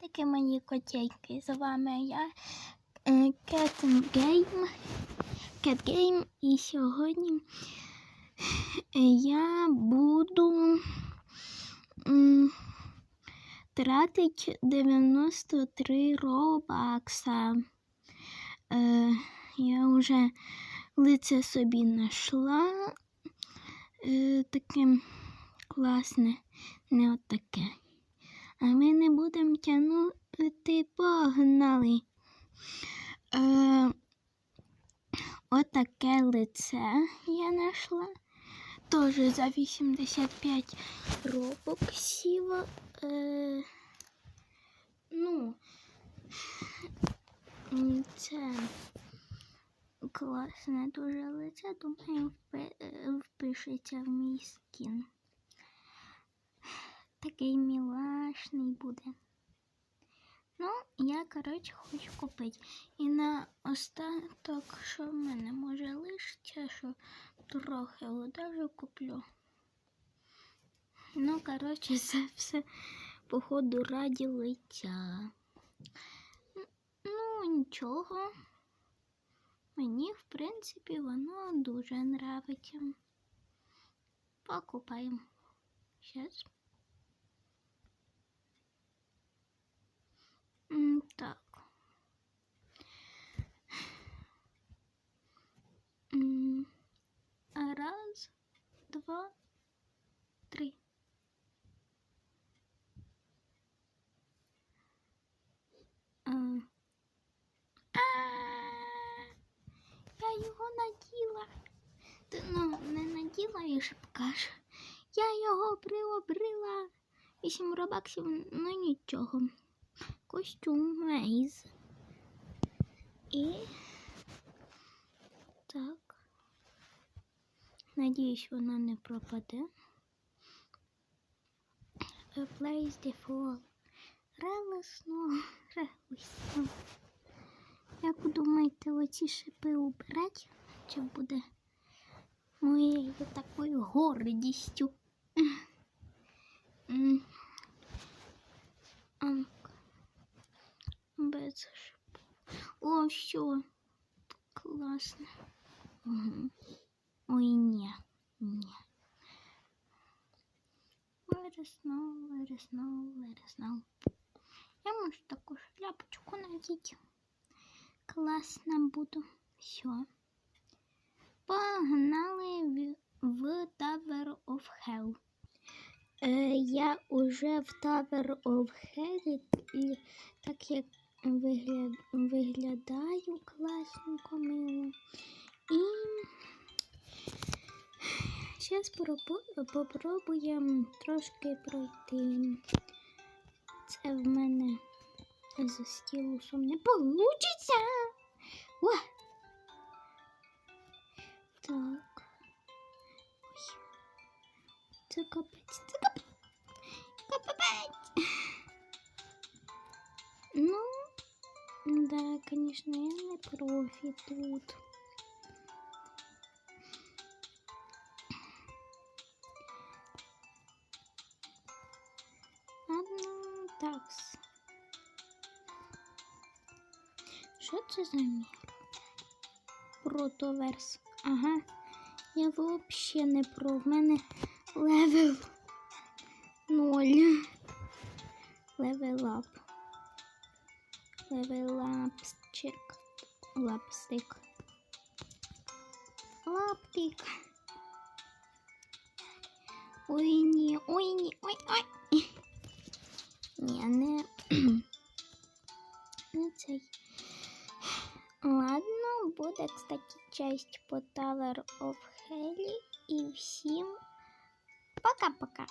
Таке мої котейки. З вами я е, Cat Game. Cat Game. І сьогодні е, я буду м, тратить 93 робакса. Я вже лице собі знайшла. Е, таке класне, не отаке. А ми не будемо тягнути, погнали. Е, отаке лице я знайшла. Теж за 85 робоксів. Е, ну, це класне дуже лице, думаю, впишеться в мій скін. Такий мілашний буде. Ну, я, коротше, хочу купити. І на остаток, що в мене може лишиться, що трохи одежу куплю. Ну, коротше, це все, походу, раді лиця. Ну, нічого. Мені, в принципі, воно дуже нравиться. Покупаємо. Сейчас. Так. Раз, два, три. А. Я його наділа. Ти, Ну, не наділа і покажу. Я його приобрила. Вісім робаксів, ну нічого. Костюм Мейз. І так. Надіюсь, вона не пропаде. Place default. Релесно, релесно. Як думаєте, оці шипи убрати? Чи буде моєю такою гордістю? М. А ну-ка. Шипу. О, все. Класно. Угу. Ой, us know, let us know. Я можу таку шляпочку надіти. Класно буду. Все. Погнали в, Tower of Hell. Е, я уже в Tower of Hell і так як вигляд, виглядаю класненько мило. І зараз попробуємо трошки пройти. Це в мене за стілусом не получиться. О! Так. Ой. Це капець, це капець. Капець. Да, конечно, я не профі тут. Ладно, такс. Що це за мір? Протоверс. Ага. Я взагалі не про. В мене левел ноль. Левел ап. Левел лапчик. Лапстик. Лаптик. Ой, ні, ой, ні, ой, ой. Не, не цей. Ладно, буде, кстати, часть по Tower of Hell. І всім пока-пока.